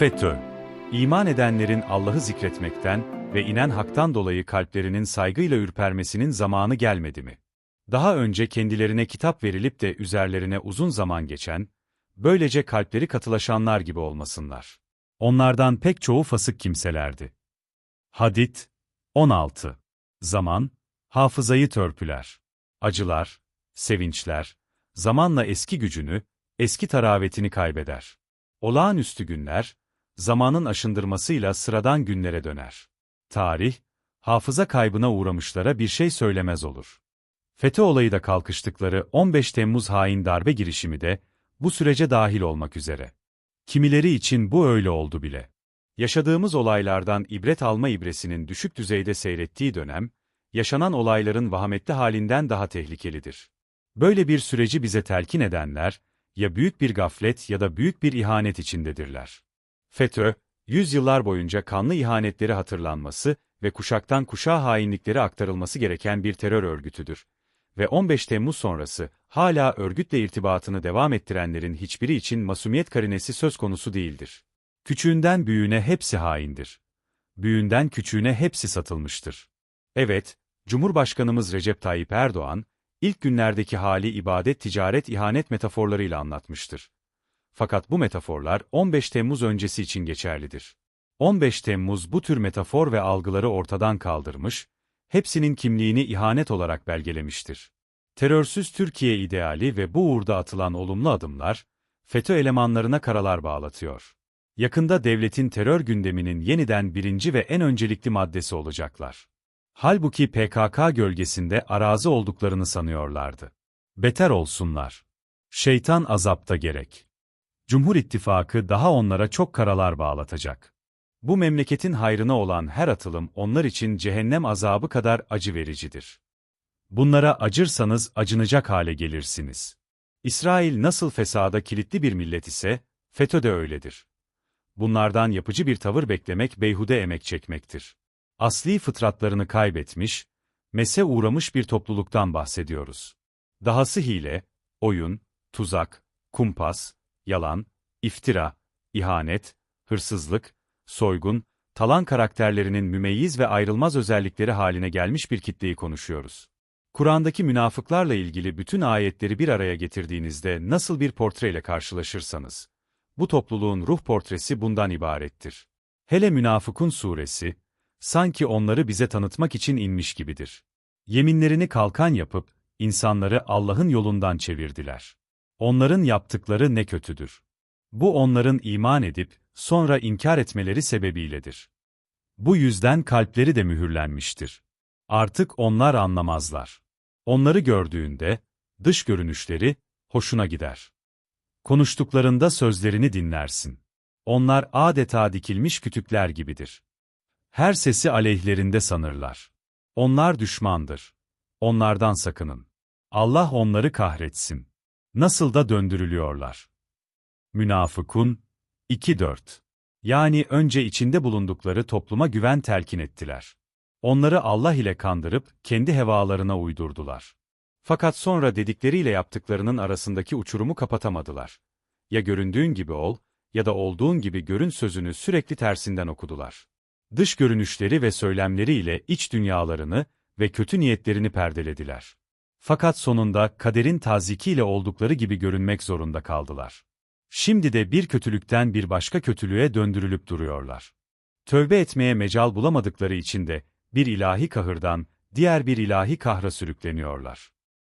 FETÖ İman edenlerin Allah'ı zikretmekten ve inen haktan dolayı kalplerinin saygıyla ürpermesinin zamanı gelmedi mi? Daha önce kendilerine kitap verilip de üzerlerine uzun zaman geçen, böylece kalpleri katılaşanlar gibi olmasınlar. Onlardan pek çoğu fasık kimselerdi. Hadit 16. Zaman, hafızayı törpüler. Acılar, sevinçler, zamanla eski gücünü, eski taravetini kaybeder. Olağanüstü günler, zamanın aşındırmasıyla sıradan günlere döner. Tarih, hafıza kaybına uğramışlara bir şey söylemez olur. FETÖ olayı da kalkıştıkları 15 Temmuz hain darbe girişimi de bu sürece dahil olmak üzere. Kimileri için bu öyle oldu bile. Yaşadığımız olaylardan ibret alma ibresinin düşük düzeyde seyrettiği dönem, yaşanan olayların vahametli halinden daha tehlikelidir. Böyle bir süreci bize telkin edenler, ya büyük bir gaflet ya da büyük bir ihanet içindedirler. FETÖ, yüzyıllar boyunca kanlı ihanetleri hatırlanması ve kuşaktan kuşağa hainlikleri aktarılması gereken bir terör örgütüdür. Ve 15 Temmuz sonrası, hala örgütle irtibatını devam ettirenlerin hiçbiri için masumiyet karinesi söz konusu değildir. Küçüğünden büyüğüne hepsi haindir. Büyüğünden küçüğüne hepsi satılmıştır. Evet, Cumhurbaşkanımız Recep Tayyip Erdoğan, ilk günlerdeki hali ibadet ticaret ihanet metaforlarıyla anlatmıştır. Fakat bu metaforlar 15 Temmuz öncesi için geçerlidir. 15 Temmuz bu tür metafor ve algıları ortadan kaldırmış, hepsinin kimliğini ihanet olarak belgelemiştir. Terörsüz Türkiye ideali ve bu uğurda atılan olumlu adımlar, FETÖ elemanlarına karalar bağlatıyor. Yakında devletin terör gündeminin yeniden birinci ve en öncelikli maddesi olacaklar. Halbuki PKK gölgesinde arazi olduklarını sanıyorlardı. Beter olsunlar. Şeytan azapta gerek. Cumhur İttifakı daha onlara çok karalar bağlatacak. Bu memleketin hayrına olan her atılım onlar için cehennem azabı kadar acı vericidir. Bunlara acırsanız acınacak hale gelirsiniz. İsrail nasıl fesada kilitli bir millet ise, FETÖ de öyledir. Bunlardan yapıcı bir tavır beklemek beyhude emek çekmektir. Asli fıtratlarını kaybetmiş, mese uğramış bir topluluktan bahsediyoruz. Dahası hile, oyun, tuzak, kumpas, yalan, iftira, ihanet, hırsızlık, soygun, talan karakterlerinin mümeyyiz ve ayrılmaz özellikleri haline gelmiş bir kitleyi konuşuyoruz. Kur'an'daki münafıklarla ilgili bütün ayetleri bir araya getirdiğinizde nasıl bir portreyle karşılaşırsanız, bu topluluğun ruh portresi bundan ibarettir. Hele Münafıkun suresi, sanki onları bize tanıtmak için inmiş gibidir. Yeminlerini kalkan yapıp, insanları Allah'ın yolundan çevirdiler. Onların yaptıkları ne kötüdür. Bu onların iman edip, sonra inkar etmeleri sebebiyledir. Bu yüzden kalpleri de mühürlenmiştir. Artık onlar anlamazlar. Onları gördüğünde, dış görünüşleri, hoşuna gider. Konuştuklarında sözlerini dinlersin. Onlar adeta dikilmiş kütükler gibidir. Her sesi aleyhlerinde sanırlar. Onlar düşmandır. Onlardan sakının. Allah onları kahretsin. Nasıl da döndürülüyorlar. Münafıkun 2-4 Yani önce içinde bulundukları topluma güven telkin ettiler. Onları Allah ile kandırıp kendi hevalarına uydurdular. Fakat sonra dedikleriyle yaptıklarının arasındaki uçurumu kapatamadılar. Ya göründüğün gibi ol, ya da olduğun gibi görün sözünü sürekli tersinden okudular. Dış görünüşleri ve söylemleriyle iç dünyalarını ve kötü niyetlerini perdelediler. Fakat sonunda kaderin tazikiyle oldukları gibi görünmek zorunda kaldılar. Şimdi de bir kötülükten bir başka kötülüğe döndürülüp duruyorlar. Tövbe etmeye mecal bulamadıkları için de bir ilahi kahırdan diğer bir ilahi kahra sürükleniyorlar.